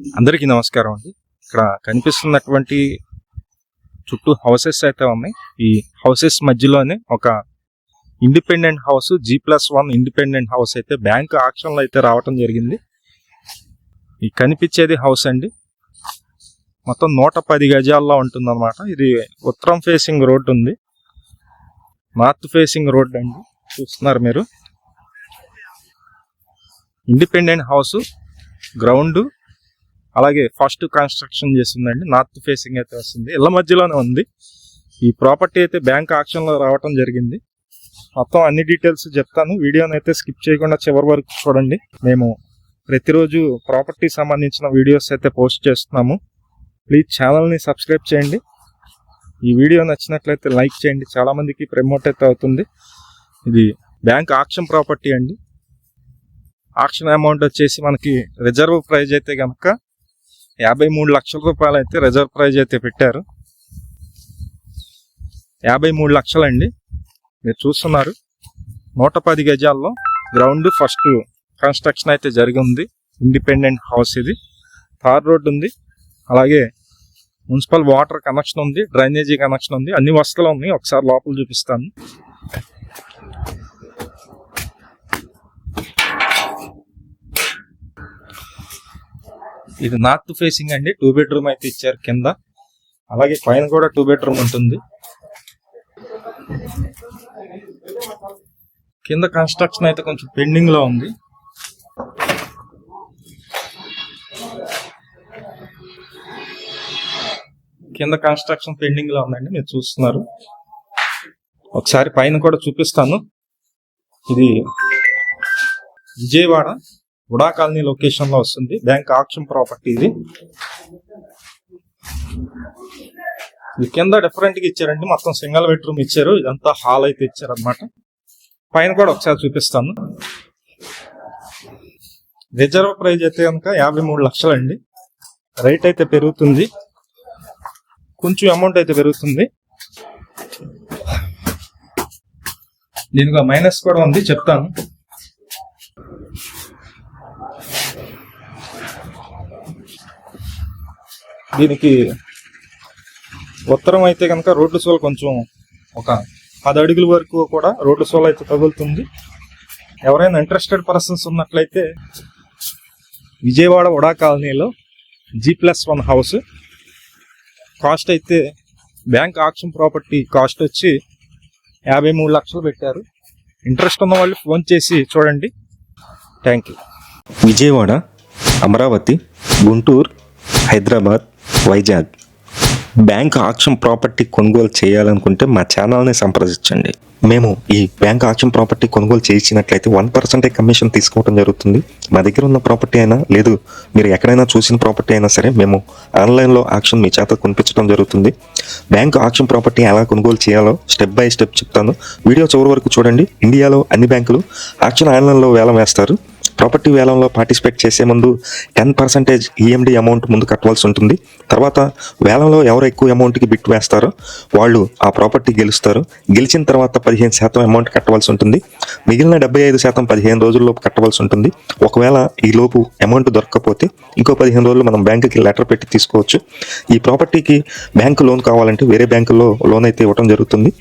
అందరికీ నమస్కారం అండి. ఇక్కడ కనిపిస్తున్నటువంటి చుట్టూ హౌసెస్ అయితే ఉన్నాయి. ఈ హౌసెస్ మధ్యలోనే ఒక independent house G plus one independent house అయితే బ్యాంక్ ఆక్షన్లో అయితే రావటం జరిగింది. ఈ కనిపించేది హౌస్ అండి. మొత్తం నూట పది గజాల్లో ఉంటుంది అనమాట ఇది ఉత్తరం ఫేసింగ్ రోడ్ ఉంది. నార్త్ ఫేసింగ్ రోడ్ అండి. చూస్తున్నారు మీరు. ఇండిపెండెంట్ హౌస్ గ్రౌండ్ అలాగే ఫస్ట్ కన్స్ట్రక్షన్ చేస్తుందండి నార్త్ ఫేసింగ్ అయితే వస్తుంది. ఇళ్ళ మధ్యలోనే ఉంది. ఈ ప్రాపర్టీ అయితే బ్యాంక్ ఆక్షన్లో రావటం జరిగింది. మొత్తం అన్ని డీటెయిల్స్ చెప్తాను. వీడియోని అయితే స్కిప్ చేయకుండా చివరి వరకు చూడండి. మేము ప్రతిరోజు ప్రాపర్టీ సంబంధించిన వీడియోస్ అయితే పోస్ట్ చేస్తున్నాము. ప్లీజ్ ఛానల్ని సబ్స్క్రైబ్ చేయండి. ఈ వీడియో నచ్చినట్లయితే లైక్ చేయండి. చాలామందికి ప్రమోట్ అయితే అవుతుంది. ఇది బ్యాంక్ ఆక్షన్ ప్రాపర్టీ అండి. ఆక్షన్ అమౌంట్ వచ్చేసి మనకి రిజర్వ్ ప్రైజ్ అయితే కనుక యాభై మూడు లక్షల రూపాయలు అయితే రిజర్వ్ ప్రైజ్ అయితే పెట్టారు. యాభై మూడు లక్షలండి. మీరు చూస్తున్నారు. నూట పది గజాల్లో గ్రౌండ్ ఫస్ట్ కన్స్ట్రక్షన్ అయితే జరిగింది ఇండిపెండెంట్ హౌస్ ఇది. తార్ రోడ్ ఉంది. అలాగే మున్సిపల్ వాటర్ కనెక్షన్ ఉంది డ్రైనేజీ కనెక్షన్ ఉంది. అన్ని వసతులు ఉన్నాయి. ఒకసారి లోపల చూపిస్తాను. ఇది నార్త్ ఫేసింగ్ అండి. టూ బెడ్రూమ్ అయితే ఇచ్చారు కింద. అలాగే పైన కూడా టూ బెడ్రూమ్ ఉంటుంది. కింద కన్స్ట్రక్షన్ అయితే కొంచెం పెండింగ్లో ఉంది. కింద కన్స్ట్రక్షన్ పెండింగ్లో ఉందండి. మీరు చూస్తున్నారు. ఒకసారి పైన కూడా చూపిస్తాను. ఇది విజయవాడ. ఉడా కాలనీ లొకేషన్లో వస్తుంది. బ్యాంక్ ఆక్షన్ ప్రాపర్టీ ఇది. ఇది కింద డిఫరెంట్గా ఇచ్చారండి. మొత్తం సింగిల్ బెడ్రూమ్ ఇచ్చారు. ఇదంతా హాల్ అయితే ఇచ్చారనమాట పైన కూడా ఒకసారి చూపిస్తాను. రిజర్వ్ ప్రైజ్ అయితే కనుక యాభై మూడు లక్షలండి. రేట్ అయితే పెరుగుతుంది. కొంచెం అమౌంట్ అయితే పెరుగుతుంది. దీనికి మైనస్ కూడా ఉంది చెప్తాను. దీనికి ఉత్తరం అయితే కనుక రోడ్డు సోల్ కొంచెం ఒక పది అడుగుల వరకు కూడా రోడ్డు సోల్ అయితే తగులుతుంది. ఎవరైనా ఇంట్రెస్టెడ్ పర్సన్స్ ఉన్నట్లయితే విజయవాడ వడా కాలనీలో G plus one house cost అయితే బ్యాంక్ ఆక్షన్ ప్రాపర్టీ కాస్ట్ వచ్చి యాభై మూడు లక్షలు పెట్టారు. ఇంట్రెస్ట్ ఉన్న వాళ్ళు ఫోన్ చేసి చూడండి. Thank you Vijayawada Amaravati Guntur Hyderabad Vizag. Bank auction property కొనుగోలు చేయాలనుకుంటే మా ఛానల్ని సంప్రదించండి. మేము ఈ బ్యాంక్ ఆక్షన్ ప్రాపర్టీ కొనుగోలు చేయించినట్లయితే వన్ పర్సెంటే కమిషన్ తీసుకోవడం జరుగుతుంది. మా దగ్గర ఉన్న ప్రాపర్టీ అయినా లేదు మీరు ఎక్కడైనా చూసిన ప్రాపర్టీ అయినా సరే మేము ఆన్లైన్లో ఆక్షన్ మీ చేత కొనిపించడం జరుగుతుంది. బ్యాంక్ ఆక్షన్ ప్రాపర్టీ ఎలా కొనుగోలు చేయాలో స్టెప్ బై స్టెప్ చెప్తాను. వీడియో చివరి వరకు చూడండి. ఇండియాలో అన్ని బ్యాంకులు ఆక్షన్ ఆన్లైన్లో వేలం వేస్తారు. ప్రాపర్టీ వేలంలో పార్టిసిపేట్ చేసే ముందు టెన్ పర్సెంటేజ్ ఈఎండి అమౌంట్ ముందు కట్టవలసి ఉంటుంది. తర్వాత వేలంలో ఎవరు ఎక్కువ అమౌంట్కి బిట్ వేస్తారో వాళ్ళు ఆ ప్రాపర్టీ గెలుస్తారు. గెలిచిన తర్వాత పదిహేను శాతం అమౌంట్ కట్టవలసి ఉంటుంది. మిగిలిన డెబ్బై ఐదు శాతం పదిహేను రోజుల్లోపు కట్టవలసి ఉంటుంది. ఒకవేళ ఈ లోపు అమౌంట్ దొరకకపోతే ఇంకో పదిహేను రోజులు మనం బ్యాంకుకి లెటర్ పెట్టి తీసుకోవచ్చు. ఈ ప్రాపర్టీకి బ్యాంకు లోన్ కావాలంటే వేరే బ్యాంకులో లోన్ అయితే ఇవ్వడం జరుగుతుంది.